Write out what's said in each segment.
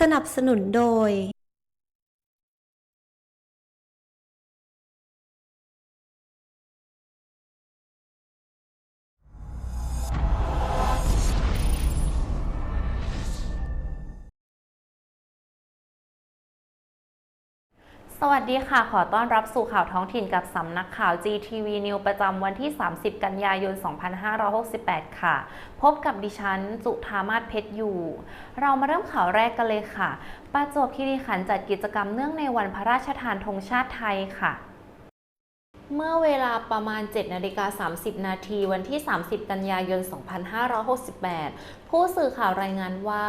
สนับสนุนโดย สวัสดีค่ะ ขอต้อนรับสู่ข่าวท้องถิ่นกับสำนักข่าว GTV News ประจำวันที่ 30 กันยายน 2568 ค่ะ พบกับดิฉัน จุธามาศเพชรอยู่ เรามาเริ่มข่าวแรกกันเลยค่ะ ประจวบคีรีขันธ์จัดกิจกรรมเนื่องในวันพระราชทานธงชาติไทยค่ะ เมื่อเวลาประมาณ7นาฬิกา30 นาทีวันที่ 30 กันยายน 2568 ผู้สื่อข่าวรายงานว่า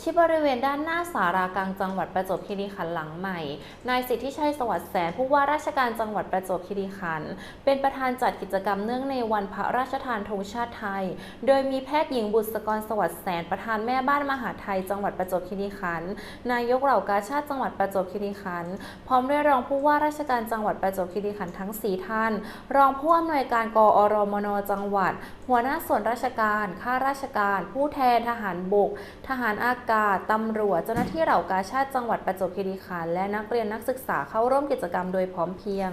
ที่บริเวณด้านหน้าสารากลางจังหวัดประจวบคีรีขันธ์หลังใหม่ นายสิทธิชัยสวัสดิ์แสนผู้ว่าราชการจังหวัดประจวบคีรีขันธ์เป็นประธานจัดกิจกรรมเนื่องในวันพระราชทานธงชาติไทย โดยมีแพทย์หญิงบุษกรสวัสดิ์แสนประธานแม่บ้านมหาไทย จังหวัดประจวบคีรีขันธ์นายกเหล่ากาชาติจังหวัดประจวบคีรีขันธ์พร้อมด้วยรองผู้ว่าราชการจังหวัดประจวบคีรีขันธ์ทั้ง4ท่าน รองผู้อำนวยการกอรมนจังหวัด หัวหน้าส่วนราชการ ข้าราชการ ผู้แทนทหารบก ทหารอากาศ ตำรวจ เจ้าหน้าที่เหล่ากาชาติจังหวัดประจวบคีรีขันธ์และนักเรียนนักศึกษาเข้าร่วมกิจกรรมโดยพร้อมเพรียง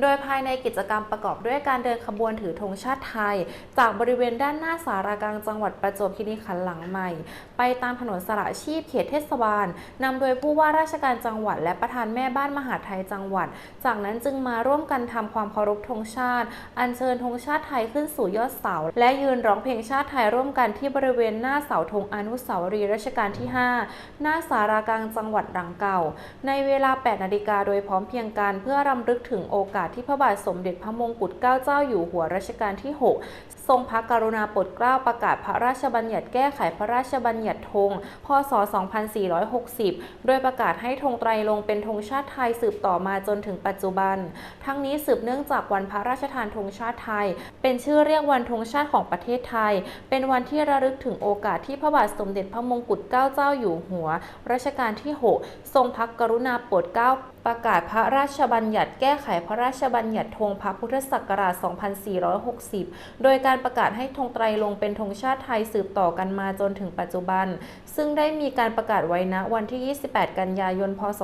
โดยภายในกิจกรรมประกอบด้วยการเดินขบวนถือธงชาติไทย จากบริเวณด้านหน้าสารากลางจังหวัดประจวบคีรีขันธ์หลังใหม่ ไปตามถนนสระชีพเขตเทศบาลนำโดยผู้ว่าราชการจังหวัด และประธานแม่บ้านมหาไทยจังหวัด จากนั้นจึงมาร่วมกันทำความเคารพธงชาติ อัญเชิญธงชาติไทยขึ้นสู่ยอดเสา และยืนร้องเพลงชาติไทยร่วมกันที่บริเวณหน้าเสาธงอนุสาวรีย์รัชกาลที่ 5 หน้าสารากลางจังหวัดดังเก่า ในเวลา 8 นาฬิกาโดยพร้อมเพียงกันเพื่อรำลึกถึงโอกาสที่พระบาทสมเด็จพระมงกุฎเกล้าเจ้าอยู่หัวรัชกาลที่ 6 ทรงพระกรุณาโปรดเกล้าประกาศพระราชบัญญัติแก้ไขพระราชบัญญัติธง พศ 2460 โดยประกาศให้ธงไตรลงเป็นธงชาติไทยสืบต่อมาจนถึงปัจจุบัน ทั้งนี้สืบเนื่องจากวันพระราชทานธงชาติไทย เป็นชื่อเรียกวันธงชาติของประเทศไทย เป็นวันที่ระลึกถึงโอกาสที่พระบาทสมเด็จพระมงกุฎเกล้าเจ้าอยู่หัว รัชกาลที่ 6 ทรงพระกรุณาโปรดเกล้าประกาศพระราชบัญญัติแก้ไขพระราชบัญญัติธงพระพุทธศักราช 2460 โดยการประกาศให้ธงไตรลงเป็นธงชาติไทยสืบต่อกันมาจนถึงปัจจุบัน ซึ่งได้มีการประกาศไว้ณวันที่ 28 กันยายน พศ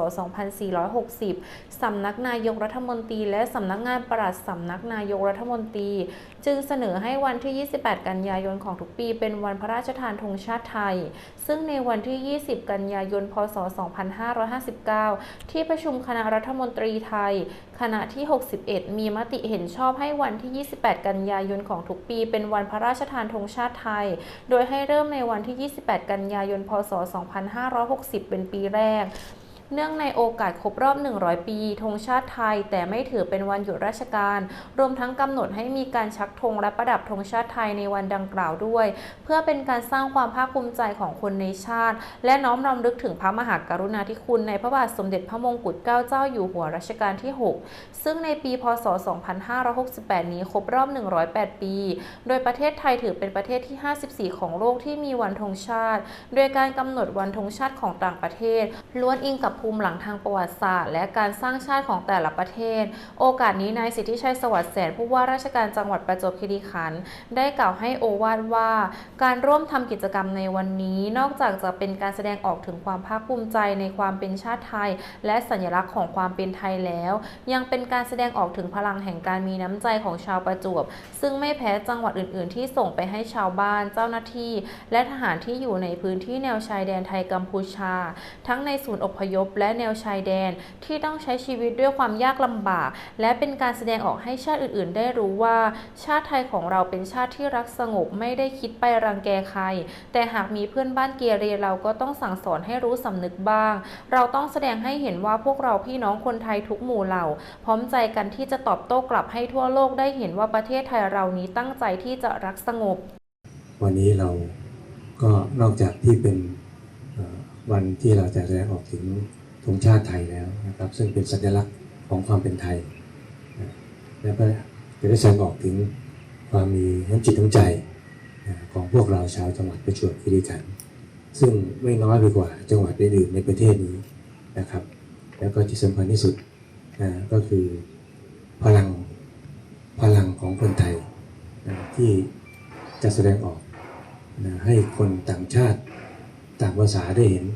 2460 สำนักนายกรัฐมนตรี และสำนักงานปลัดสำนักนายกรัฐมนตรี จึงเสนอให้วันที่ 28 กันยายนของทุกปี เป็นวันพระราชทานธงชาติไทย ซึ่งในวันที่ 20 กันยายน พศ 2559 ที่ประชุมคณะรัฐมนตรีไทย คณะที่ 61 มีมติเห็นชอบให้วันที่ 28 กันยายนของทุกปีเป็นวันพระราชทานธงชาติไทย โดยให้เริ่มในวันที่ 28 กันยายน พศ 2560 เป็นปีแรก เนื่องในโอกาสครบรอบ 100 ปีธงชาติไทย แต่ไม่ถือเป็นวันหยุดราชการ รวมทั้งกำหนดให้มีการชักธงและประดับธงชาติไทยในวันดังกล่าวด้วย เพื่อเป็นการสร้างความภาคภูมิใจของคนในชาติ และน้อมรำลึกถึงพระมหากรุณาธิคุณในพระบาทสมเด็จพระมงกุฎเกล้าเจ้าอยู่หัวรัชกาลที่ 6 ซึ่งในปีพศ 2568 นี้ครบรอบ 108 ปี โดยประเทศไทยถือเป็นประเทศที่ 54 ของโลกที่มีวันธงชาติ โดยการกำหนดวันธงชาติของต่างประเทศ ล้วนอิงกับภูมิหลังทางประวัติศาสตร์ และการสร้างชาติของแต่ละประเทศ โอกาสนี้นายสิทธิชัยสวัสดิ์แสนผู้ว่าราชการจังหวัดประจวบคีรีขันธ์ได้กล่าวให้โอวาทว่า การร่วมทำกิจกรรมในวันนี้ นอกจากจะเป็นการแสดงออกถึงความภาคภูมิใจในความเป็นชาติไทย และสัญลักษณ์ของความเป็นไทยแล้ว ยังเป็นการแสดงออกถึงพลังแห่งการมีน้ำใจของชาวประจวบ ซึ่งไม่แพ้จังหวัดอื่น ๆ ที่ส่งไปให้ชาวบ้านเจ้าหน้าที่ และทหารที่อยู่ในพื้นที่แนวชายแดนไทยกัมพูชา ทั้งในศูนย์อพยพและแนวชายแดน ที่ต้องใช้ชีวิตด้วยความยากลำบาก และเป็นการแสดงออกให้ชาติอื่น ๆ ได้รู้ว่า ชาติไทยของเราเป็นชาติที่รักสงบไม่ได้คิดไปรังแกใคร แต่หากมีเพื่อนบ้านเกเรเราก็ต้องสั่งสอนให้รู้สำนึกบ้าง เราต้องแสดงให้เห็นว่าพวกเราพี่น้องคนไทยทุกหมู่เหล่า พร้อมใจกันที่จะตอบโต้กลับให้ทั่วโลกได้เห็นว่าประเทศไทยเรานี้ตั้งใจที่จะรักสงบ วันนี้เราก็นอกจากที่เป็นวันที่เราจะแสดงออกถึง ธงชาติไทยแล้วนะครับ ซึ่งเป็นสัญลักษณ์ของความเป็นไทยแล้วก็จะได้แสดงออกถึงความมีน้ำจิตน้ำใจของพวกเราชาวจังหวัดประจวบคีรีขันธ์ซึ่งไม่น้อยไปกว่าจังหวัดอื่นๆในประเทศนี้นะครับ แล้วก็ที่สำคัญที่สุดก็คือพลังพลังของคนไทยที่จะแสดงออกให้คนต่างชาติต่างภาษาได้เห็น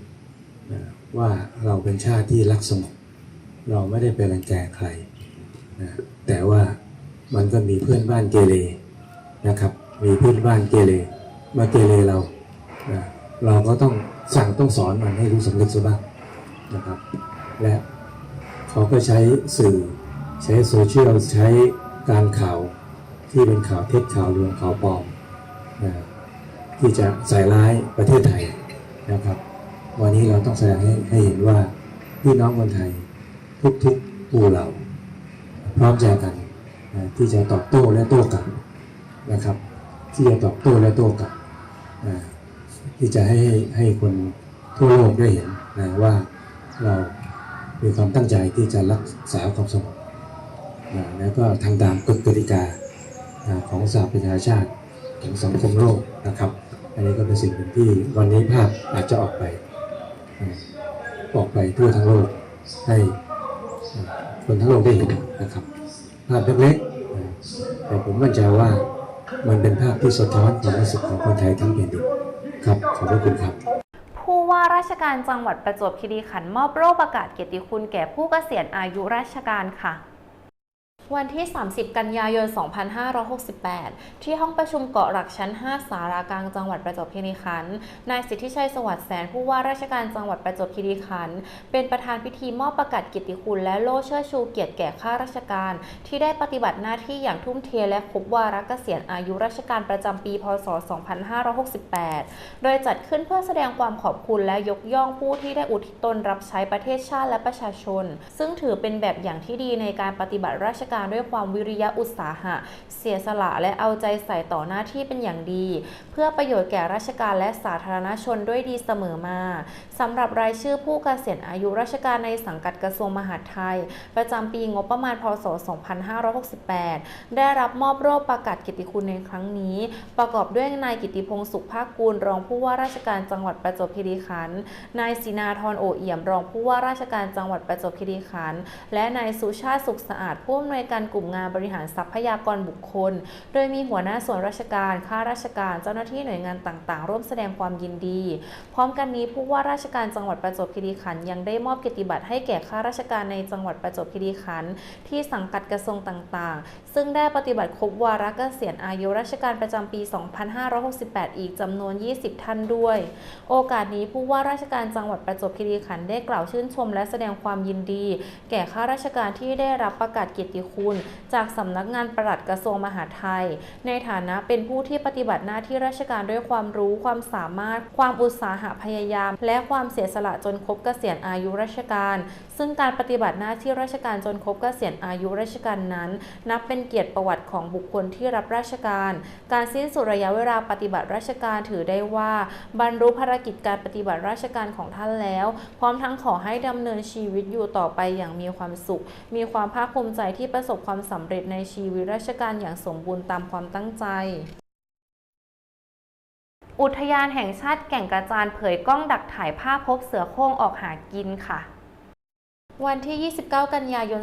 ว่าเราเป็นชาติที่รักสงบเราไม่ได้ไปรังแกใครนะแต่ว่ามันก็มีเพื่อนบ้านเกเรนะครับ มีเพื่อนบ้านเกเรมาเกเรเรานะเราก็ต้องสั่งต้องสอนมันให้รู้สำนึกซะบ้างนะครับ และเขาก็ใช้สื่อใช้โซเชียลใช้การข่าวที่เป็นข่าวเท็จข่าวลวงข่าวปลอมนะที่จะใส่ร้ายประเทศไทยนะครับ วันนี้เราต้องแสดงให้ให้เห็นว่าพี่น้องคนไทยทุกๆผู้เหล่าพร้อมใจกันที่จะตอบโต้และโต้กลับนะครับ ที่จะตอบโต้และโต้กลับที่จะให้ให้คนทั่วโลกได้เห็นนะว่าเรามีความตั้งใจที่จะรักษาความสงบนะแล้วก็ทำตามกฎกติกาของสหประชาชาติของสังคมโลกนะครับ อันนี้ก็เป็นสิ่งหนึ่งที่วันนี้ภาพอาจจะออกไป ออกไปทั่วทั้งโลกให้คนทั้งโลกได้เห็นนะครับ ภาพเล็กๆแต่ผมมั่นใจว่ามันเป็นภาพที่สะท้อนความรู้สึกของคนไทยทั้งแผ่นดินครับขอบพระคุณครับผู้ว่าราชการจังหวัดประจวบคีรีขันธ์มอบโล่ประกาศเกียรติคุณแก่ผู้เกษียณอายุราชการค่ะ วันที่ 30 กันยายน 2568 ที่ห้องประชุมเกาะหลักชั้น 5 สารากลางจังหวัดประจวบคีรีขันธ์ นายสิทธิชัยสวัสดิ์แสนผู้ว่าราชการจังหวัดประจวบคีรีขันธ์ เป็นประธานพิธีมอบประกาศกียรติคุณและโล่เชิดชูเกียรติแก่ข้าราชการ ที่ได้ปฏิบัติหน้าที่อย่างทุ่มเทและครบวาระเกษียณอายุราชการประจำปี พศ 2568 โดยจัดขึ้นเพื่อแสดงความขอบคุณและยกย่องผู้ที่ได้อุทิศตนรับใช้ประเทศชาติและประชาชน ซึ่งถือเป็นแบบอย่างที่ดีในการปฏิบัติราชการด้วยความวิริยะอุตสาหะ เสียสละและเอาใจใส่ต่อหน้าที่เป็นอย่างดี เพื่อประโยชน์แก่ราชการและสาธารณชนด้วยดีเสมอมาสำหรับรายชื่อผู้เกษียณอายุราชการในสังกัดกระทรวงมหาดไทย ประจำปีงบประมาณพศ 2568 ได้รับมอบโล่ประกาศเกียรติคุณในครั้งนี้ ประกอบด้วยนายกิติพงศ์สุขภาคกูลรองผู้ว่าราชการจังหวัดประจวบคีรีขันธ์นายศินาธรโอเอี่ยมรองผู้ว่าราชการจังหวัดประจวบคีรีขันธ์และนายสุชาติสุขสะอาดผู้อำนวยการกลุ่มงานบริหารทรัพยากรบุคคล โดยมีหัวหน้าส่วนราชการ ข้าราชการ เจ้าหน้าที่หน่วยงานต่าง ๆ ร่วมแสดงความยินดี พร้อมกันนี้ผู้ว่าราชการจังหวัดประจวบคีรีขันธ์ยังได้มอบเกียรติบัตรให้แก่ข้าราชการในจังหวัดประจวบคีรีขันธ์ที่สังกัดกระทรวงต่าง ๆ ซึ่งได้ปฏิบัติครบวาระเกษียณอายุราชการประจำปี 2568 อีกจำนวน 20 ท่านด้วย โอกาสนี้ผู้ว่าราชการจังหวัดประจวบคีรีขันธ์ได้กล่าวชื่นชมและแสดงความยินดี แก่ข้าราชการที่ได้รับประกาศเกียรติคุณจากสำนักงานปลัดกระทรวงมหาดไทย ในฐานะเป็นผู้ที่ปฏิบัติหน้าที่ราชการด้วยความรู้ความสามารถ ความอุตสาหะพยายาม และความเสียสละจนครบเกษียณอายุราชการ ซึ่งการปฏิบัติหน้าที่ราชการจนครบเกษียณอายุราชการนั้น นับเป็นเกียรติประวัติของบุคคลที่รับราชการ การสิ้นสุดระยะเวลาปฏิบัติราชการถือได้ว่า บรรลุภารกิจการปฏิบัติราชการของท่านแล้ว พร้อมทั้งขอให้ดำเนินชีวิตอยู่ต่อไปอย่างมีความสุข มีความภาคภูมิใจที่ประสบความสำเร็จในชีวิตราชการอย่างสมบูรณ์ตามความตั้งใจ อุทยานแห่งชาติแก่งกระจานเผยกล้องดักถ่ายภาพพบเสือโคร่งออกหากินค่ะ วันที่ 29 กันยายน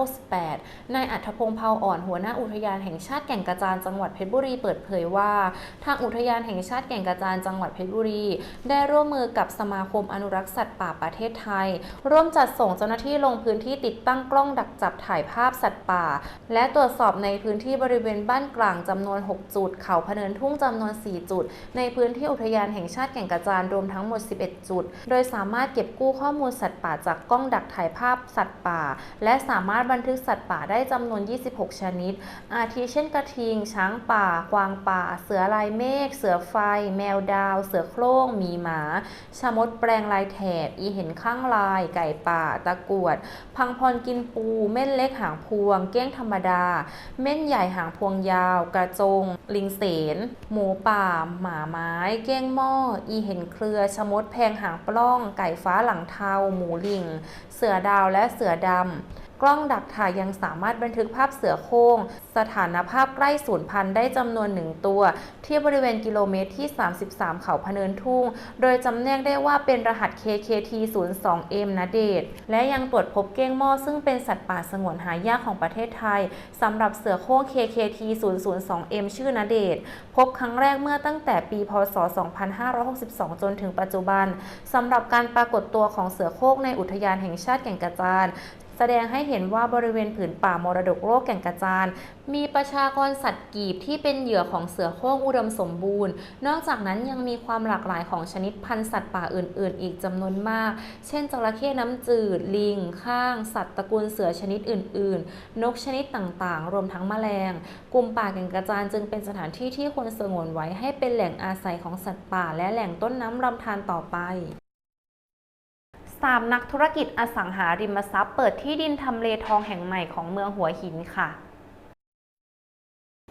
2568 นายอัธพงษ์เผาอ่อนหัวหน้าอุทยานแห่งชาติแก่งกระจานจังหวัดเพชรบุรีเปิดเผยว่า ทางอุทยานแห่งชาติแก่งกระจานจังหวัดเพชรบุรี ได้ร่วมมือกับสมาคมอนุรักษ์สัตว์ป่าประเทศไทย ร่วมจัดส่งเจ้าหน้าที่ลงพื้นที่ติดตั้งกล้องดักจับถ่ายภาพสัตว์ป่า และตรวจสอบในพื้นที่บริเวณบ้านกลางจำนวน 6 จุด เขาพเนินทุ่งจำนวน 4 จุด ในพื้นที่อุทยานแห่งชาติแก่งกระจานรวมทั้งหมด 11 จุด โดยสามารถเก็บกู้ข้อมูลสัตว์ป่าจากกล้องดักถ่ายภาพสัตว์ป่า และสามารถบันทึกสัตว์ป่าได้จำนวน 26 ชนิด อาทิเช่นกระทิง ช้างป่า กวางป่า เสือลายเมฆ เสือไฟ แมวดาว เสือโคร่ง มีหมาชะมดแปลงลายแถบ อีเห็นข้างลาย ไก่ป่า ตะกรวด พังพรกินปู เม่นเล็กหางพวง เก้งธรรมดา เม่นใหญ่หางพวงยาว กระจง ลิงเสน หมูป่า หมาไม้ เก้งหม้อ อีเห็นเครือชะมดแพงหางปล้อง ไก่ฟ้าหลังเทา หมูลิงเสือดาวและเสือดำ กล้องดักถ่ายยังสามารถบันทึกภาพเสือโคร่งสถานภาพใกล้สูญพันธุ์ได้จำนวนหนึ่งตัว ที่บริเวณกิโลเมตรที่ 33 เขาพเนินทุ่ง โดยจำแนกได้ว่าเป็นรหัส KKT 0 2 M นะเดชและยังตรวจพบเก้งหม้อซึ่งเป็นสัตว์ป่าสงวนหายากของประเทศไทยสำหรับเสือโคร่ง KKT 0 0 2 M ชื่อนะเดชพบครั้งแรกเมื่อตั้งแต่ปีพศ 2562 จนถึงปัจจุบันสำหรับการปรากฏตัวของเสือโคร่งในอุทยานแห่งชาติแก่งกระจาน แสดงให้เห็นว่าบริเวณผืนป่ามรดกโลกแก่งกระจาน มีประชากรสัตว์กีบที่เป็นเหยื่อของเสือโคร่งอุดมสมบูรณ์ นอกจากนั้นยังมีความหลากหลายของชนิดพันธุ์สัตว์ป่าอื่น ๆ อีกจำนวนมาก เช่นจระเข้น้ำจืด ลิง ข้าง สัตว์ตระกูลเสือชนิดอื่น ๆ นกชนิดต่าง ๆ รวมทั้งแมลง กลุ่มป่าแก่งกระจานจึงเป็นสถานที่ที่ควรสงวนไว้ให้เป็นแหล่งอาศัยของสัตว์ป่า และแหล่งต้นน้ำลำธารต่อไป 3 นักธุรกิจอสังหาริมทรัพย์เปิดที่ดินทำเลทองแห่งใหม่ของเมืองหัวหินค่ะ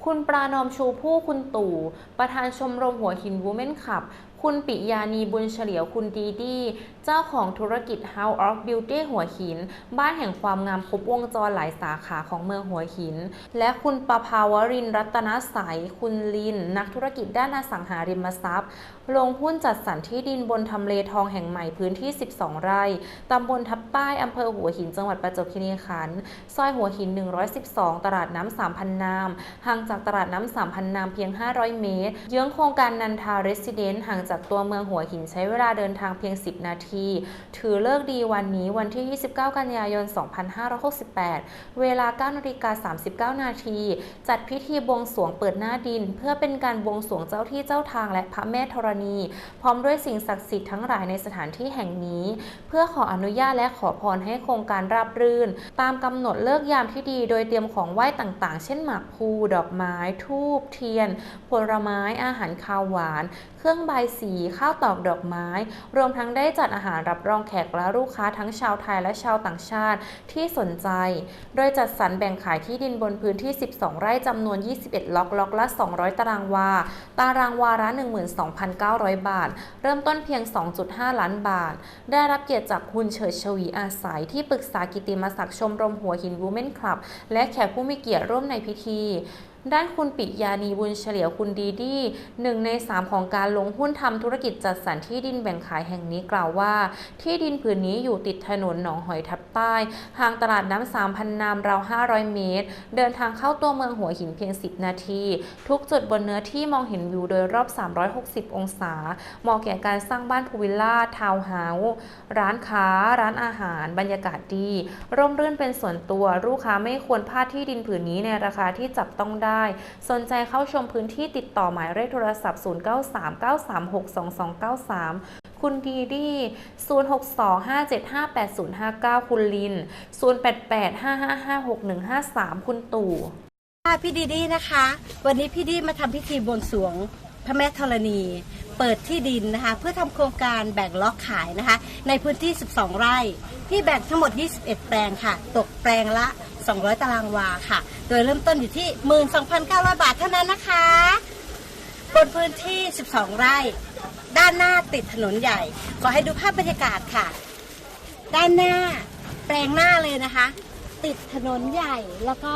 คุณปรานอมชูผู้คุณตู่ ประธานชมรมหัวหินวูเมนขับ คุณปิยานีบุญเฉลียวคุณดีดี เจ้าของธุรกิจ House of Beauty หัวหิน บ้านแห่งความงามครบวงจรหลายสาขาของเมืองหัวหิน และคุณประภาวรินรัตนใสยคุณลิน นักธุรกิจด้านอสังหาริมทรัพย์ ลงหุ้นจัดสรรที่ดินบนทำเลทองแห่งใหม่พื้นที่ 12 ไร่ ตำบลทับใต้อำเภอหัวหิน จังหวัดประจวบคีรีขันธ์ ซอยหัวหิน 112 ตลาดน้ำ3,000นาม ห่างจากตลาดน้ำ3,000นามเพียง 500 เมตร เยื้องโครงการนันทาเรสซิเดนต์ห่างจากตัวเมืองหัวหินใช้เวลาเดินทางเพียง 10 นาที ถือเลิกดีวันนี้วันที่ 29 กันยายน 2568 เวลา9นาฬิกา39 นาที จัดพิธีบวงสรวงเปิดหน้าดิน เพื่อเป็นการบวงสรวงเจ้าที่เจ้าทางและพระแม่ธรณี พร้อมด้วยสิ่งศักดิ์สิทธิ์ทั้งหลายในสถานที่แห่งนี้ เพื่อขออนุญาตและขอพรให้โครงการราบรื่น ตามกำหนดเลิกยามที่ดี โดยเตรียมของไหว้ต่างๆ เช่นหมากพลูดอกไม้ ทูบเทียน ผลไม้อาหารคาวหวาน เครื่องบายสีข้าวตอกดอกไม้ รวมทั้งได้จัดอาหารรับรองแขกและลูกค้าทั้งชาวไทยและชาวต่างชาติที่สนใจ โดยจัดสรรแบ่งขายที่ดินบนพื้นที่ 12 ไร่จำนวน 21 ล็อกล็อกละ 200 ตารางวา ตารางวาละ 12,900 บาท เริ่มต้นเพียง 2.5 ล้านบาท ได้รับเกียรติจากคุณเฉิดชวีอาศัยที่ปรึกษากิติมศักดิ์ชมรมหัวหินวูแมนคลับ และแขกผู้มีเกียรติร่วมในพิธี ด้านคุณปิยานีบุญเฉลียวคุณดีดีหนึ่งในสามของการลงหุ้นทำธุรกิจจัดสรรที่ดินแบ่งขายแห่งนี้กล่าวว่า ที่ดินผืนนี้อยู่ติดถนนหนองหอยทับใต้ ห่างตลาดน้ำสามพันนามราว 500 เมตร เดินทางเข้าตัวเมืองหัวหินเพียง 10 นาที ทุกจุดบนเนื้อที่มองเห็นวิวโดยรอบ 360 องศาเหมาะแก่การสร้างบ้านพูลวิลล่าทาวน์เฮาส์ร้านค้า ร้านอาหาร บรรยากาศดี ร่มรื่นเป็นส่วนตัวลูกค้าไม่ควรพลาดที่ดินผืนนี้ในราคาที่จับต้องได้สนใจเข้าชมพื้นที่ติดต่อหมายเลขโทรศัพท์ 0939362293คุณดีดี0625758059 คุณลิน 0885556153 คุณตู่ค่ะพี่ดีดีนะคะ วันนี้พี่ดีมาทำพิธีบวงสรวงพระแม่ธรณี เปิดที่ดินนะคะ เพื่อทำโครงการแบ่งล็อกขายนะคะ ในพื้นที่ 12 ไร่ พี่แบ่งทั้งหมด 21 แปลงค่ะ ตกแปลงละ 200 ตารางวาค่ะ โดยเริ่มต้นอยู่ที่ 12,900 บาทเท่านั้นนะคะ บนพื้นที่ 12 ไร่ ด้านหน้าติดถนนใหญ่ ขอให้ดูภาพบรรยากาศค่ะ ด้านหน้าแปลงหน้าเลยนะคะ ติดถนนใหญ่แล้วก็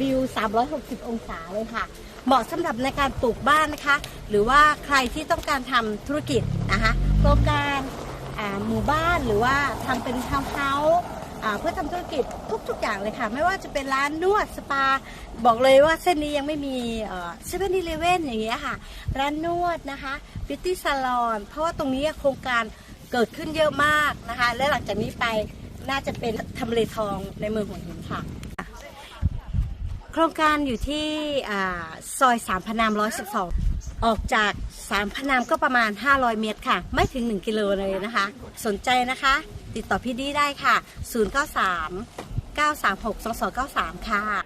วิว 360 องศาเลยค่ะ เหมาะสำหรับในการปลูกบ้านนะคะ หรือว่าใครที่ต้องการทำธุรกิจนะคะโครงการหมู่บ้านหรือว่าทำเป็นทาวน์เฮาส์อ่า เพื่อทำธุรกิจทุก ๆ อย่างเลยค่ะ ไม่ว่าจะเป็นร้านนวดสปา บอกเลยว่าเส้นนี้ยังไม่มีเซเว่นอีเลเว่นอย่างเงี้ยค่ะ ร้านนวดนะคะบิวตี้ซาลอนเพราะว่าตรงนี้โครงการเกิดขึ้นเยอะมากนะคะ และหลังจากนี้ไปน่าจะเป็นทำเลทองในเมืองหัวหินค่ะ โครงการอยู่ที่ซอยสามพนามร้อยสิบสองออกจากสามพนามก็ประมาณ 500 เมตรค่ะ ไม่ถึง 1 กิโลเลยนะคะ สนใจนะคะ ติดต่อพี่ดีได้ค่ะ 093 936 2293 ค่ะ